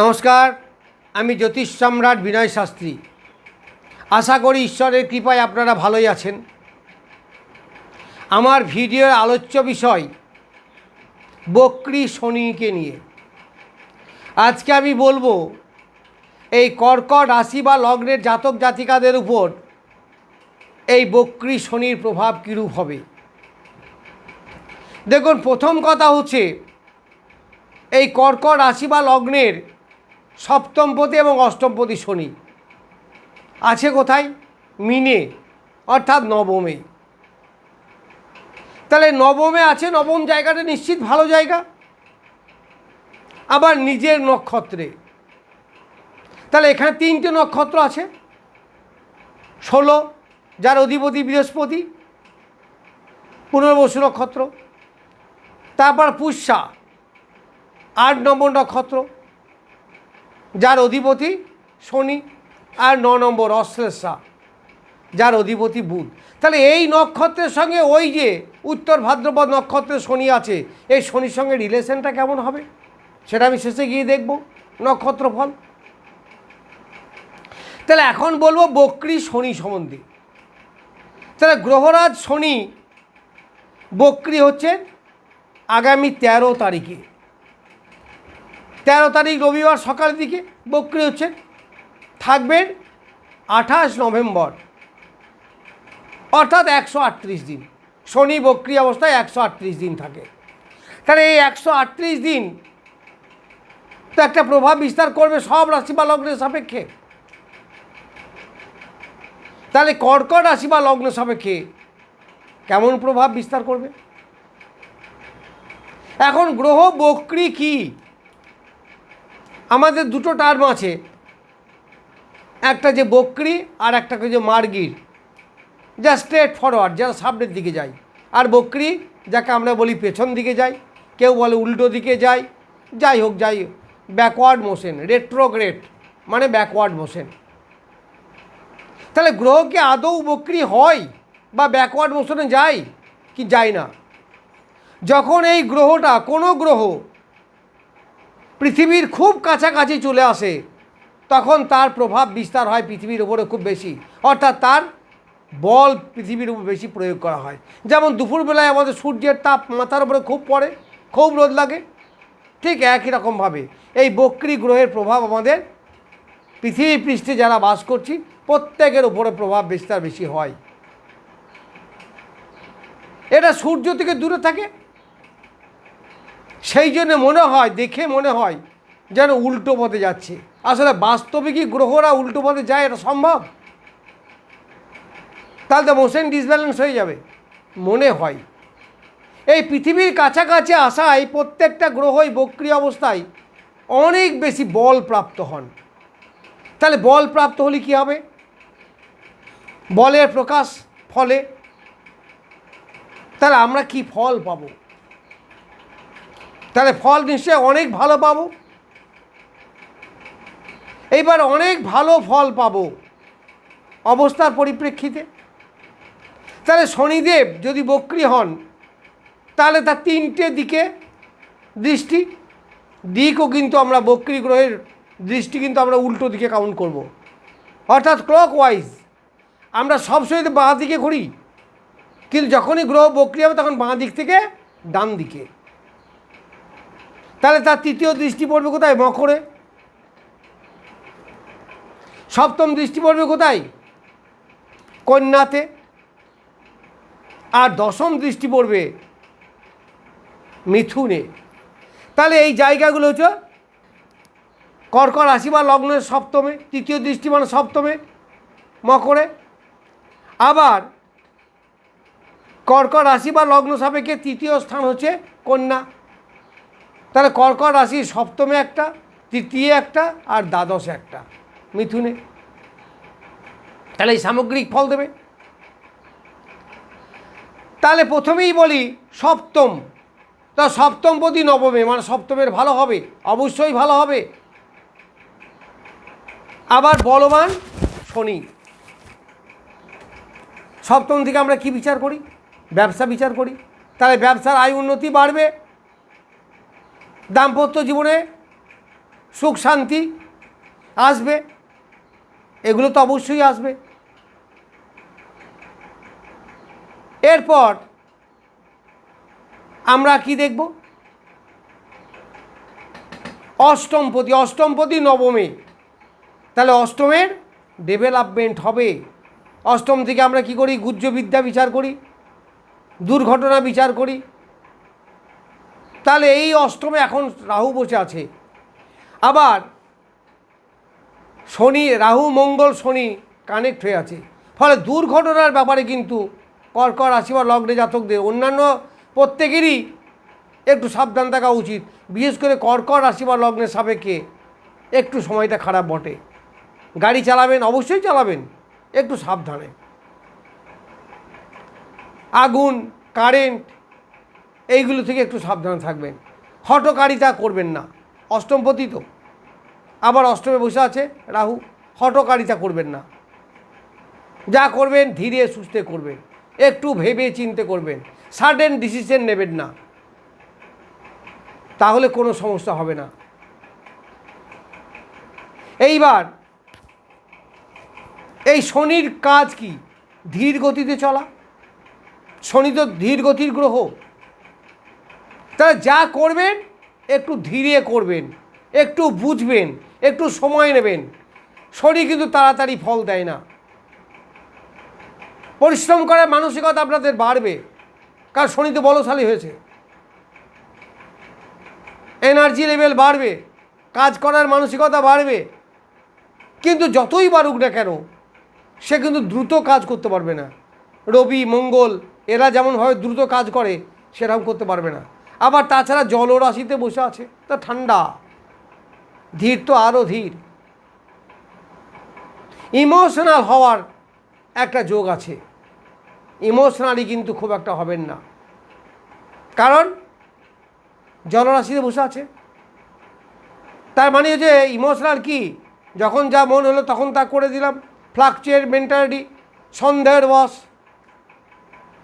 নমস্কার, আমি জ্যোতিষ সম্রাট বিনয় শাস্ত্রী। আশা করি ঈশ্বরের কৃপায় আপনারা ভালোই আছেন। আমার ভিডিওর আলোচ্য বিষয়, বক্রি শনিকে নিয়ে। আজকে আমি বলব, এই কর্কট রাশি বা লগ্নের জাতক জাতিকাদের উপর এই বক্রি শনির প্রভাব কীরূপ হবে? দেখুন, প্রথম কথা হচ্ছে, এই কর্কট রাশি বা লগ্নের সপ্তমপতি এবং অষ্টমপতি শনি। আছে কোথায়? মিনে, অর্থাৎ নবমে। তাহলে নবমে আছে, নবম জায়গাটা নিশ্চিত ভালো জায়গা। আবার নিজের নক্ষত্রে। তাহলে এখানে তিনটে নক্ষত্র আছে। ষোলো, যার অধিপতি বৃহস্পতি। পুনর্বসু নক্ষত্র। তারপর পুষ্যা, আট নম্বর নক্ষত্র। যার অধিপতি শনি আর ন নম্বর অশ্লেষা, যার অধিপতি বুধ। তাহলে এই নক্ষত্রের সঙ্গে ওই যে উত্তর ভাদ্রপদ নক্ষত্রের শনি আছে, এই শনির সঙ্গে রিলেশনটা কেমন হবে? সেটা আমি শেষে গিয়ে দেখব নক্ষত্র ফল তাহলে এখন বলব বক্রি শনি সম্বন্ধে। তাহলে গ্রহরাজ শনি বক্রি হচ্ছে আগামী তেরো তারিখে। তেরো তারিখ রবিবার সকালের দিকে বক্রি হচ্ছেন থাকবেন আঠাশ নভেম্বর। অর্থাৎ একশো আটত্রিশ দিন। শনি বক্রি অবস্থায় একশো আটত্রিশ দিন থাকে। তাহলে এই একশো আটত্রিশ দিন তো একটা প্রভাব বিস্তার করবে সব রাশি বা লগ্নের সাপেক্ষে। তাহলে কর্কট রাশি বা লগ্ন সাপেক্ষে কেমন প্রভাব বিস্তার করবে? এখন গ্রহ বক্রি কি? আমাদের দুটো টার্ম আছে। একটা যে বকরি আর একটা যে মার্গির। যা স্ট্রেট ফরওয়ার্ড যারা সামনের দিকে যায় আর বকরি, যাকে আমরা বলি পেছন দিকে যাই, কেউ বলে উল্টো দিকে যায় যাই হোক যাই হোক। ব্যাকওয়ার্ড মোশন রেট্রোগ্রেট মানে ব্যাকওয়ার্ড মোশন তাহলে গ্রহ কি আদৌ বকরি হয় বা ব্যাকওয়ার্ড মোশনে যায় কি যায় না? যখন এই গ্রহটা, কোনো গ্রহ পৃথিবীর খুব কাছাকাছি চলে আসে, তখন তার প্রভাব বিস্তার হয় পৃথিবীর উপরে খুব বেশি। অর্থাৎ তার বল পৃথিবীর উপর বেশি প্রয়োগ করা হয়। যেমন দুপুরবেলায় আমাদের সূর্যের তাপ মাথার উপরে খুব পড়ে, খুব রোদ লাগে, ঠিক একই রকমভাবে এই বক্রি গ্রহের প্রভাব আমাদের পৃথিবী পৃষ্ঠে যারা বাস করছি, প্রত্যেকের উপরে প্রভাব বিস্তার বেশি হয়। এটা সূর্য থেকে দূরে থাকে সেই জন্য মনে হয়, দেখে মনে হয় যেন উল্টো পথে যাচ্ছে। আসলে বাস্তবে কি গ্রহরা উল্টো পথে যায় এটা সম্ভব? তাহলে তো মোশন ডিসব্যালেন্স হয়ে যাবে, মনে হয়। এই পৃথিবীর কাছাকাছি আসায় প্রত্যেকটা গ্রহই বক্রি অবস্থায় অনেক বেশি বল প্রাপ্ত হন। তাহলে বল প্রাপ্ত হলে কী হবে? বলের প্রকাশ ফলে। তাহলে আমরা কি ফল পাবো? তাহলে ফল নিশ্চয়ই অনেক ভালো পাবো। এইবার অনেক ভালো ফল পাবো অবস্থার পরিপ্রেক্ষিতে। তাহলে শনিদেব যদি বক্রি হন, তাহলে তার তিনটে দিকে দৃষ্টি, দিকও কিন্তু আমরা বক্রি গ্রহের দৃষ্টি কিন্তু আমরা উল্টো দিকে কাউন্ট করব। অর্থাৎ ক্লক ওয়াইজ আমরা সবসময় বাঁ দিকে ঘুরি, কিন্তু যখনই গ্রহ বক্রি হবে তখন বাঁ দিক থেকে ডান দিকে। তাহলে তার তৃতীয় দৃষ্টি পড়বে কোথায়? মকরে। সপ্তম দৃষ্টি পড়বে কোথায়? কন্যাতে। আর দশম দৃষ্টি পড়বে মিথুনে। তাহলে এই জায়গাগুলো হচ্ছে কর্কট রাশি বা লগ্নের সপ্তমে, তৃতীয় দৃষ্টি মানে সপ্তমে, মকরে। আবার কর্কট রাশি বা লগ্ন সাপেক্ষে তৃতীয় স্থান হচ্ছে কন্যা। তাহলে কর্কট রাশি সপ্তমে একটা, তৃতীয় একটা আর দ্বাদশে একটা। মিথুনে। তাহলে এই সামগ্রিক ফল দেবে। তাহলে প্রথমেই বলি সপ্তম। তা সপ্তম প্রতি নবমে মানে সপ্তমের ভালো হবে, অবশ্যই ভালো হবে। আবার বলবান শনি। সপ্তম থেকে আমরা কি বিচার করি? ব্যবসা বিচার করি। তাহলে ব্যবসার আয় উন্নতি বাড়বে দাম্পত্য জীবনে সুখ, শান্তি আসবে। এগুলো তো অবশ্যই আসবে। এরপর আমরা কি দেখব? অষ্টমপতি অষ্টমপতি নবমে। তাহলে অষ্টমের ডেভেলপমেন্ট হবে। অষ্টম থেকে আমরা কি করি? গুহ্যবিদ্যা বিচার করি, দুর্ঘটনা বিচার করি। তাহলে এই অষ্টমে এখন রাহু বসে আছে। আবার শনি, রাহু, মঙ্গল, শনি কানেক্ট হয়ে আছে। ফলে দুর্ঘটনার ব্যাপারে কিন্তু কর্কট রাশি বা লগ্নে জাতকদের অন্যান্য প্রত্যেকেরই একটু সাবধান থাকা উচিত। বিশেষ করে কর্কট রাশি বা লগ্নের সাপেক্ষে একটু সময়টা খারাপ বটে। গাড়ি চালাবেন, অবশ্যই চালাবেন, একটু সাবধানে। আগুন কারেন্ট এইগুলো থেকে একটু সাবধানে থাকবেন। হটকারিতা করবেন না। অষ্টমপতি তো। আবার অষ্টমে বসে আছে রাহু। হটকারিতা করবেন না। যা করবেন ধীরে সুস্থে করবেন। একটু ভেবে চিনতে করবেন। সাডেন ডিসিশন নেবেন না। তাহলে কোনো সমস্যা হবে না। এইবার এই শনির কাজ কি? ধীর গতিতে চলা। শনি তো ধীর গতির গ্রহ। তাহলে যা করবেন, একটু ধীরে করবেন, একটু বুঝবেন, একটু সময় নেবেন। শনি কিন্তু তাড়াতাড়ি ফল দেয় না। পরিশ্রম করার মানসিকতা আপনাদের বাড়বে, কারণ শনি তো বলশালী হয়েছে। এনার্জি লেভেল বাড়বে, কাজ করার মানসিকতা বাড়বে, কিন্তু যতই বাড়ুক না কেন, সে কিন্তু দ্রুত কাজ করতে পারবে না। রবি, মঙ্গল, এরা যেমনভাবে দ্রুত কাজ করে, সেরকম করতে পারবে না। আবার তাছাড়া জলরাশিতে বসে আছে, তা ঠান্ডা। ধীর তো আরও ধীর। ইমোশনাল হওয়ার একটা যোগ আছে। ইমোশনালি কিন্তু খুব একটা হবেন না। কারণ জলরাশিতে বসে আছে। তার মানে হচ্ছে ইমোশনাল কি? যখন যা মন হলো তখন তা করে দিলাম। ফ্লাকচুয়েট মেন্টালিটি, সন্দেহের বস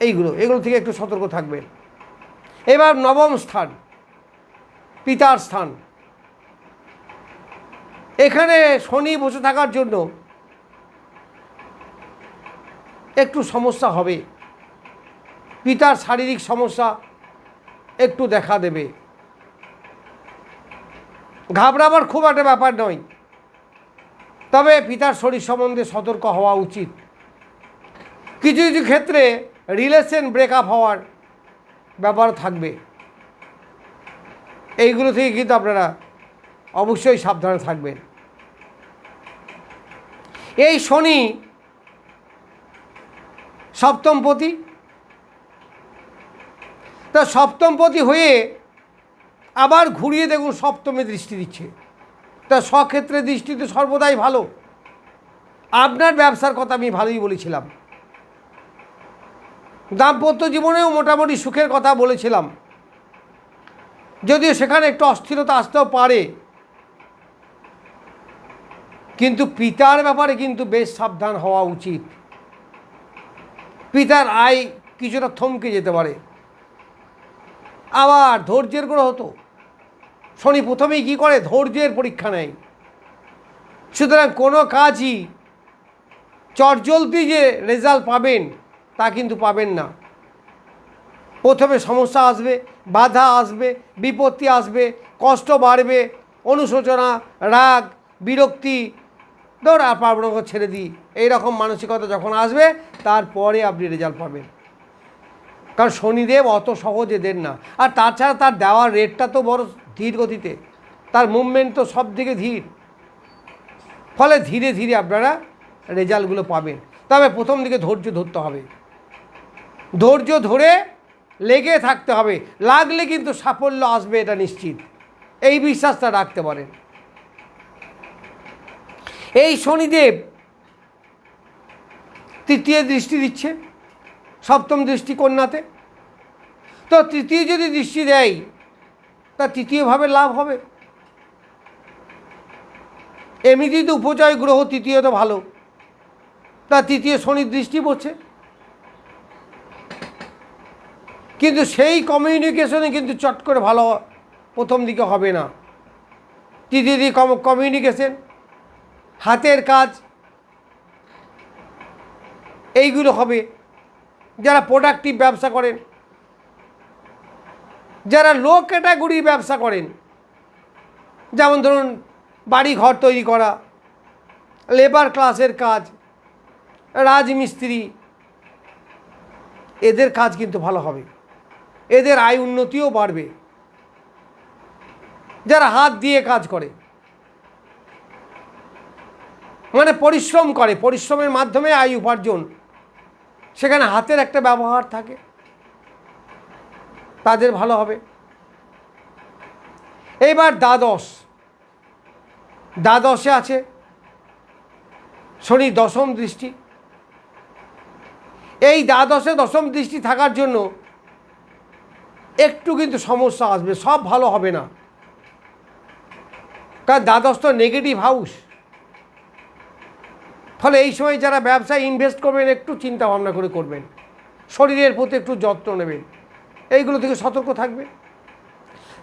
এইগুলো, এগুলো থেকে একটু সতর্ক থাকবেন। এবার নবম স্থান, পিতার স্থান। এখানে শনি বসে থাকার জন্য একটু সমস্যা হবে। পিতার শারীরিক সমস্যা একটু দেখা দেবে। ঘাবড়াবার খুব একটা ব্যাপার নয়। তবে পিতার শরীর সম্বন্ধে সতর্ক হওয়া উচিত। কিছু কিছু ক্ষেত্রে রিলেশন ব্রেকআপ হওয়ার ব্যাপার থাকবে। এইগুলো থেকে কিন্তু আপনারা অবশ্যই সাবধানে থাকবেন। এই শনি সপ্তমপতি তা সপ্তমপতি হয়ে আবার ঘুরিয়ে দেখুন সপ্তমে দৃষ্টি দিচ্ছে। তা স্বক্ষেত্রে দৃষ্টি তো সর্বদাই ভালো। আপনার ব্যবসার কথা আমি ভালোই বলেছিলাম। দাম্পত্য জীবনেও মোটামুটি সুখের কথা বলেছিলাম। যদিও সেখানে একটু অস্থিরতা আসতেও পারে। কিন্তু পিতার ব্যাপারে কিন্তু বেশ সাবধান হওয়া উচিত। পিতার আয় কিছুটা থমকে যেতে পারে। আবার ধৈর্যের গ্রহ তো। শনি প্রথমেই কী করে? ধৈর্যের পরীক্ষা নেয়। সুতরাং কোনো কাজই চটজলদি যে রেজাল্ট পাবেন তা কিন্তু পাবেন না। প্রথমে সমস্যা আসবে, বাধা আসবে, বিপত্তি আসবে, কষ্ট বাড়বে, অনুশোচনা, রাগ, বিরক্তি। ধর আর পারব ছেড়ে দিই। এইরকম মানসিকতা যখন আসবে, তারপরে আপনি রেজাল্ট পাবেন। কারণ শনিদেব অত সহজে দেন না। আর তাছাড়া তার দেওয়ার রেটটা তো বড় ধীর গতিতে। তার মুভমেন্ট তো সব থেকে ধীর। ফলে ধীরে ধীরে আপনারা রেজাল্টগুলো পাবেন। তবে প্রথম দিকে ধৈর্য ধরতে হবে। ধৈর্য ধরে লেগে থাকতে হবে। লাগলে কিন্তু সাফল্য আসবে, এটা নিশ্চিত। এই বিশ্বাসটা রাখতে পারেন। এই শনিদেব তৃতীয় দৃষ্টি দিচ্ছে সপ্তম দৃষ্টি কন্যাতে। তো তৃতীয় যদি দৃষ্টি দেয়, তা তৃতীয়ভাবে লাভ হবে। এমনিতেই তো উপচয় গ্রহ তৃতীয় তো ভালো। তা তৃতীয় শনির দৃষ্টি পড়ছে। কিন্তু সেই কমিউনিকেশনে কিন্তু চট করে ভালো প্রথম দিকে হবে না। তৃতীয় দিক কমিউনিকেশন হাতের কাজ, এইগুলো হবে। যারা প্রোডাক্টিভ ব্যবসা করেন, যারা লো ক্যাটাগরির ব্যবসা করেন, যেমন ধরুন বাড়ি ঘর তৈরি করা লেবার ক্লাসের কাজ, রাজমিস্ত্রি, এদের কাজ কিন্তু ভালো হবে। এদের আয় উন্নতিও বাড়বে। যারা হাত দিয়ে কাজ করে মানে পরিশ্রম করে, পরিশ্রমের মাধ্যমে আয় উপার্জন, সেখানে হাতের একটা ব্যবহার থাকে। তাদের ভালো হবে। এইবার দ্বাদশ। দ্বাদশে আছে শনি দশম দৃষ্টি। এই দ্বাদশে দশম দৃষ্টি থাকার জন্য একটু কিন্তু সমস্যা আসবে, সব ভালো হবে না। কারণ দ্বাদশ তো নেগেটিভ হাউস ফলে এই সময় যারা ব্যবসায় ইনভেস্ট করবেন, একটু চিন্তা ভাবনা করে করবেন। শরীরের প্রতি একটু যত্ন নেবেন। এইগুলো থেকে সতর্ক থাকবে।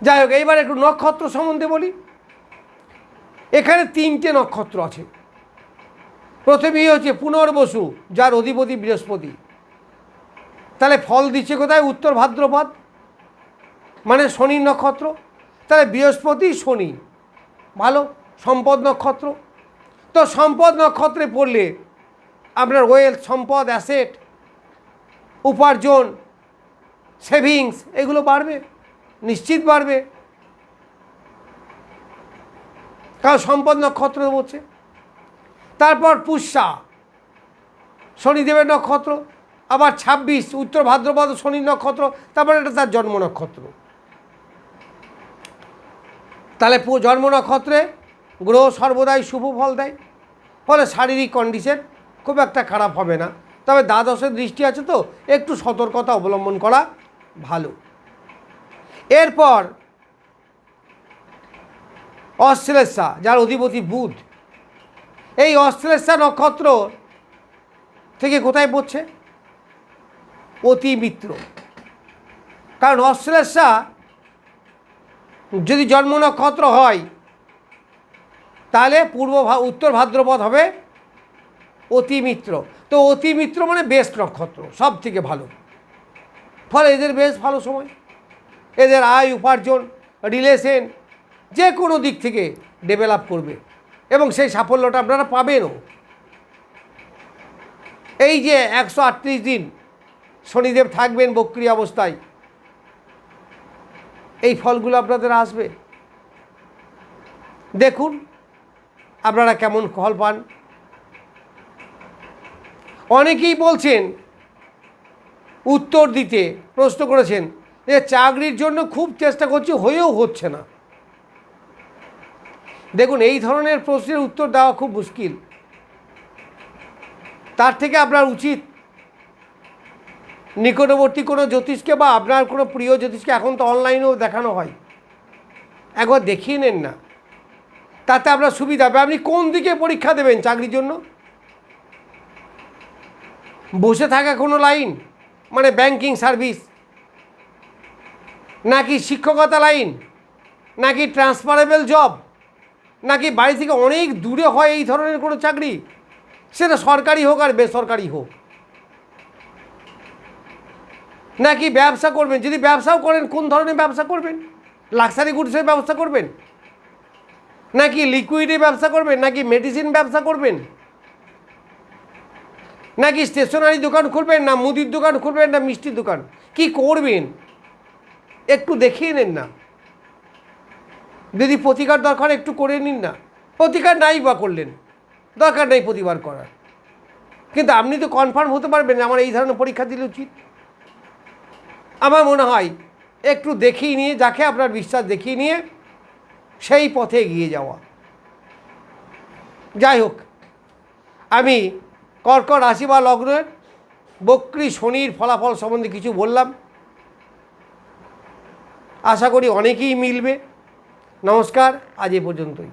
যাই হোক, এইবার একটু নক্ষত্র সম্বন্ধে বলি। এখানে তিনটে নক্ষত্র আছে। প্রথমেই হচ্ছে পুনর্বসু, যার অধিপতি বৃহস্পতি। তাহলে ফল দিচ্ছে কোথায়? উত্তর ভাদ্রপদ। মানে শনি নক্ষত্র, তাহলে বৃহস্পতি শনি, ভালো? সম্পদ নক্ষত্র। তো সম্পদ নক্ষত্রে পড়লে আপনার ওয়েলথ সম্পদ অ্যাসেট উপার্জন সেভিংস এগুলো বাড়বে, নিশ্চিত বাড়বে। কারণ সম্পদ নক্ষত্র বলছে তারপর পুষ্যা, শনিদেবের নক্ষত্র, আবার ছাব্বিশ, উত্তর ভাদ্রপদ শনি নক্ষত্র, তারপর এটা তার জন্ম নক্ষত্র। তাহলে জন্ম নক্ষত্রে গ্রহ সর্বদাই শুভ ফল দেয়। ফলে শারীরিক কন্ডিশন খুব একটা খারাপ হবে না। তবে দ্বাদশের দৃষ্টি আছে তো, একটু সতর্কতা অবলম্বন করা ভালো। এরপর অশ্লেষা, যার অধিপতি বুধ। এই অশ্লেষা নক্ষত্র থেকে কোথায় পড়ছে? অতি মিত্র। কারণ অশ্লেষা যদি জন্ম নক্ষত্র হয়, তাহলে পূর্ব উত্তর ভাদ্রপদ হবে অতি মিত্র তো অতি মিত্র মানে বেস্ট নক্ষত্র সব থেকে ভালো। ফলে এদের বেশ ভালো সময়। এদের আয় উপার্জন রিলেশন যে কোনো দিক থেকে ডেভেলপ করবে। এবং সেই সাফল্যটা আপনারা পাবেনও। এই যে একশো আটত্রিশ দিন শনিদেব থাকবেন বক্রি অবস্থায় এই ফলগুলো আপনাদের আসবে। দেখুন, আপনারা কেমন ফল পান। অনেকেই বলছেন, উত্তর দিতে প্রশ্ন করেছেন যে চাকরির জন্য খুব চেষ্টা করছি, হয়েও হচ্ছে না। দেখুন, এই ধরনের প্রশ্নের উত্তর দেওয়া খুব মুশকিল। তার থেকে আপনার উচিত নিকটবর্তী কোনো জ্যোতিষকে বা আপনার কোনো প্রিয় জ্যোতিষকে এখন তো অনলাইনেও দেখানো হয়। একবার দেখিয়ে নেন না। তাতে আপনার সুবিধা হবে। আপনি কোন দিকে পরীক্ষা দেবেন চাকরির জন্য? বসে থাকা কোনো লাইন মানে ব্যাংকিং সার্ভিস নাকি শিক্ষকতা লাইন নাকি ট্রান্সফারেবল জব নাকি বাড়ি থেকে অনেক দূরে হয় এই ধরনের কোনো চাকরি? সেটা সরকারি হোক আর বেসরকারি হোক। নাকি ব্যবসা করবেন? যদি ব্যবসাও করেন, কোন ধরনের ব্যবসা করবেন? লাক্সারি গুডসের ব্যবসা করবেন? নাকি লিকুইডের ব্যবসা করবেন? নাকি মেডিসিন ব্যবসা করবেন? নাকি স্টেশনারি দোকান খুলবেন, না মুদির দোকান খুলবেন, না মিষ্টির দোকান? কি করবেন? একটু দেখিয়ে নেন না। যদি প্রতিকার দরকার, একটু করে নিন না। প্রতিকার নাই বা করলেন। দরকার নাই প্রতিবার করার। কিন্তু আপনি তো কনফার্ম হতে পারবেন আমার এই ধরনের পরীক্ষা দিলে উচিত। আমার মনে হয় একটু দেখিয়ে নিয়ে, যাকে আপনার বিশ্বাস দেখিয়ে নিয়ে সেই পথে এগিয়ে যাওয়া। যাই হোক, আমি কর্কট রাশি বা লগ্নের বক্রি শনির ফলাফল সম্বন্ধে কিছু বললাম। আশা করি অনেকেই মিলবে। নমস্কার, আজ এ পর্যন্তই।